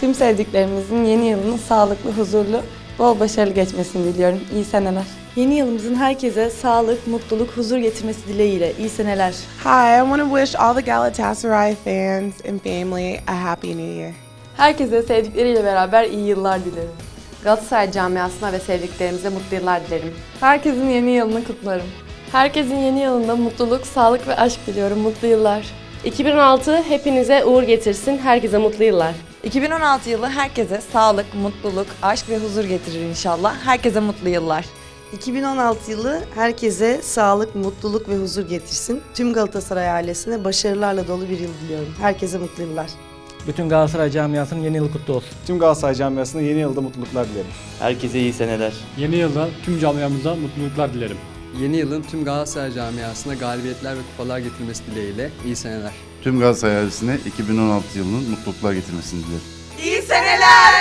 Tüm sevdiklerimizin yeni yılının sağlıklı, huzurlu, bol başarılı geçmesini diliyorum. İyi seneler. Yeni yılımızın herkese sağlık, mutluluk, huzur getirmesi dileğiyle. İyi seneler. Hi, I want to wish all the Galatasaray fans and family a happy new year. Herkese sevdikleriyle beraber iyi yıllar dilerim. Galatasaray camiasına ve sevdiklerimize mutlu yıllar dilerim. Herkesin yeni yılını kutlarım. Herkesin yeni yılında mutluluk, sağlık ve aşk diliyorum. Mutlu yıllar. 2016 hepinize uğur getirsin. Herkese mutlu yıllar. 2016 yılı herkese sağlık, mutluluk, aşk ve huzur getirir inşallah. Herkese mutlu yıllar. 2016 yılı herkese sağlık, mutluluk ve huzur getirsin. Tüm Galatasaray ailesine başarılarla dolu bir yıl diliyorum. Herkese mutlu yıllar. Bütün Galatasaray camiasının yeni yılı kutlu olsun. Tüm Galatasaray camiasına yeni yılda mutluluklar dilerim. Herkese iyi seneler. Yeni yılda tüm camiamıza mutluluklar dilerim. Yeni yılın tüm Galatasaray camiasına galibiyetler ve kupalar getirmesi dileğiyle iyi seneler. Tüm Galatasaray ailesine 2016 yılının mutluluklar getirmesini dilerim. İyi seneler.